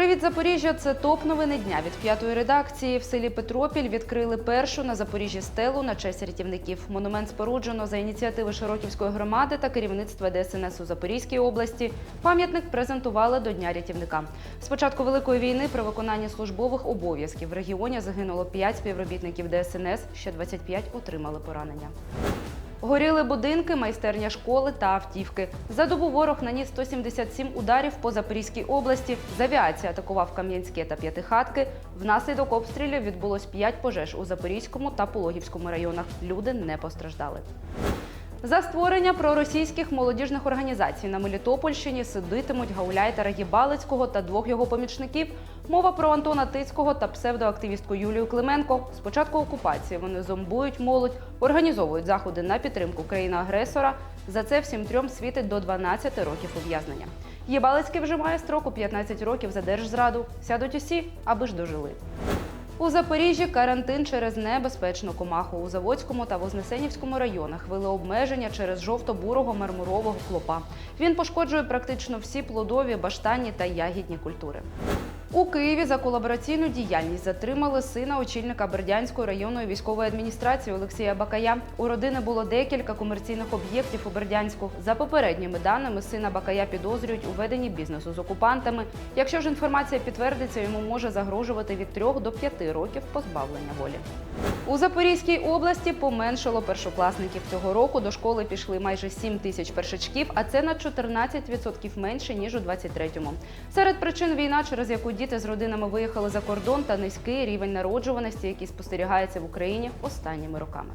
Привіт, Запоріжжя! Це топ новини дня від п'ятої редакції. В селі Петропіль відкрили першу на Запоріжжі стелу на честь рятівників. Монумент споруджено за ініціативи Широківської громади та керівництва ДСНС у Запорізькій області. Пам'ятник презентували до Дня рятівника. З початку великої війни при виконанні службових обов'язків в регіоні загинуло 5 співробітників ДСНС, ще 25 отримали поранення. Горіли будинки, майстерня школи та автівки. За добу ворог наніс 177 ударів по Запорізькій області. З авіації атакував Кам'янське та П'ятихатки. Внаслідок обстрілів відбулось 5 пожеж у Запорізькому та Пологівському районах. Люди не постраждали. За створення проросійських молодіжних організацій на Мелітопольщині сидитимуть гауляйтера Єбалицького та двох його помічників. Мова про Антона Тицького та псевдоактивістку Юлію Клименко. З початку окупації вони зомбують молодь, організовують заходи на підтримку країни-агресора. За це всім трьом світить до 12 років ув'язнення. Єбалицький вже має строк у 15 років за держзраду. Сядуть усі, аби ж дожили. У Запоріжжі карантин через небезпечну комаху. У Заводському та Вознесенівському районах вели обмеження через жовто-бурого мармурового клопа. Він пошкоджує практично всі плодові, баштанні та ягідні культури. У Києві за колабораційну діяльність затримали сина очільника Бердянської районної військової адміністрації Олексія Бакая. У родини було декілька комерційних об'єктів у Бердянську. За попередніми даними, сина Бакая підозрюють у веденні бізнесу з окупантами. Якщо ж інформація підтвердиться, йому може загрожувати від 3 до 5 років позбавлення волі. У Запорізькій області поменшало першокласників цього року. До школи пішли майже 7 тисяч першачків, а це на 14% менше ніж у 23-му. Серед причин війна, через яку діти з родинами виїхали за кордон, та низький рівень народжуваності, який спостерігається в Україні останніми роками.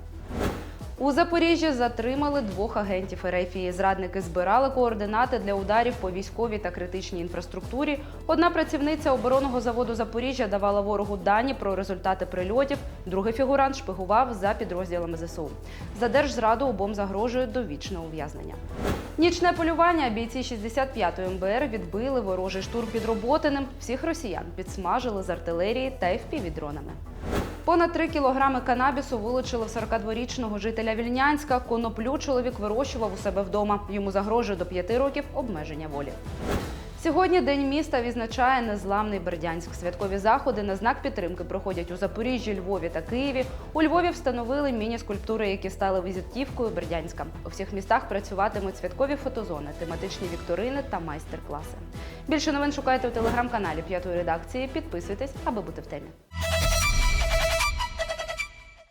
У Запоріжжі затримали двох агентів Ерефії. Зрадники збирали координати для ударів по військовій та критичній інфраструктурі. Одна працівниця оборонного заводу Запоріжжя давала ворогу дані про результати прильотів. Другий фігурант шпигував за підрозділами ЗСУ. За держзраду обом загрожує довічне ув'язнення. Нічне полювання бійці 65-ї МБР відбили ворожий штурм під Роботиним. Всіх росіян підсмажили з артилерії та FPV-дронами. Понад 3 кілограми канабісу вилучили в 42-річного жителя Вільнянська. Коноплю чоловік вирощував у себе вдома. Йому загрожує до 5 років обмеження волі. Сьогодні День міста відзначає незламний Бердянськ. Святкові заходи на знак підтримки проходять у Запоріжжі, Львові та Києві. У Львові встановили міні-скульптури, які стали візитівкою Бердянська. У всіх містах працюватимуть святкові фотозони, тематичні вікторини та майстер-класи. Більше новин шукайте у телеграм-каналі п'ятої редакції. Підписуйтесь, аби бути в темі.